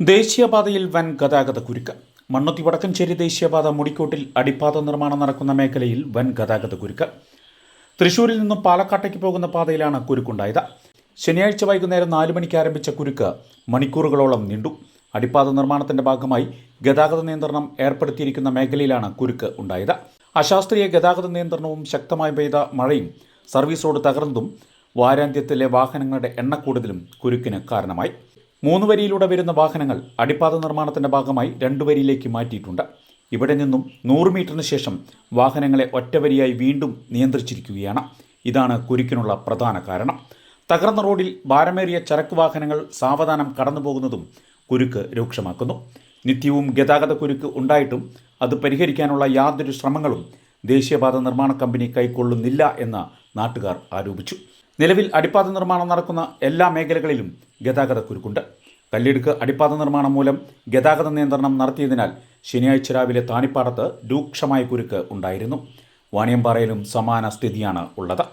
ദേശീയപാതയിൽ വൻ ഗതാഗത കുരുക്ക്. മണ്ണുത്തി വടക്കഞ്ചേരി ദേശീയപാത മുടിക്കോട്ടിൽ അടിപ്പാത നിർമ്മാണം നടക്കുന്ന മേഖലയിൽ വൻ ഗതാഗത കുരുക്ക്. തൃശൂരിൽ നിന്നും പാലക്കാട്ടേക്ക് പോകുന്ന പാതയിലാണ് കുരുക്കുണ്ടായത്. ശനിയാഴ്ച വൈകുന്നേരം നാല് മണിക്ക് ആരംഭിച്ച കുരുക്ക് മണിക്കൂറുകളോളം നീണ്ടു. അടിപ്പാത നിർമ്മാണത്തിന്റെ ഭാഗമായി ഗതാഗത നിയന്ത്രണം ഏർപ്പെടുത്തിയിരിക്കുന്ന മേഖലയിലാണ് കുരുക്ക് ഉണ്ടായത്. അശാസ്ത്രീയ ഗതാഗത നിയന്ത്രണവും ശക്തമായി പെയ്ത മഴയും സർവീസ് റോഡ് തകർന്നതും വാരാന്ത്യത്തിലെ വാഹനങ്ങളുടെ എണ്ണക്കൂടുതലും കുരുക്കിന് കാരണമായി. മൂന്ന് വരിയിലൂടെ വരുന്ന വാഹനങ്ങൾ അടിപ്പാത നിർമ്മാണത്തിന്റെ ഭാഗമായി രണ്ടു വരിയിലേക്ക് മാറ്റിയിട്ടുണ്ട്. ഇവിടെ നിന്നും നൂറ് മീറ്ററിന് ശേഷം വാഹനങ്ങളെ ഒറ്റവരിയായി വീണ്ടും നിയന്ത്രിച്ചിരിക്കുകയാണ്. ഇതാണ് കുരുക്കിനുള്ള പ്രധാന കാരണം. തകർന്ന റോഡിൽ ഭാരമേറിയ ചരക്ക് വാഹനങ്ങൾ സാവധാനം കടന്നു പോകുന്നതും കുരുക്ക് രൂക്ഷമാക്കുന്നു. നിത്യവും ഗതാഗത കുരുക്ക് ഉണ്ടായിട്ടും അത് പരിഹരിക്കാനുള്ള യാതൊരു ശ്രമങ്ങളും ദേശീയപാത നിർമ്മാണ കമ്പനി കൈക്കൊള്ളുന്നില്ല എന്ന് നാട്ടുകാർ ആരോപിച്ചു. നിലവിൽ അടിപ്പാത നിർമ്മാണം നടക്കുന്ന എല്ലാ മേഖലകളിലും ഗതാഗത കുരുക്കുണ്ട്. കല്ലിടുക്ക് അടിപ്പാത നിർമ്മാണം മൂലം ഗതാഗത നിയന്ത്രണം നടത്തിയതിനാൽ ശനിയാഴ്ച രാവിലെ താണിപ്പാടത്ത് രൂക്ഷമായ കുരുക്ക് ഉണ്ടായിരുന്നു. വാണിയമ്പാറയിലും സമാന സ്ഥിതിയാണ് ഉള്ളത്.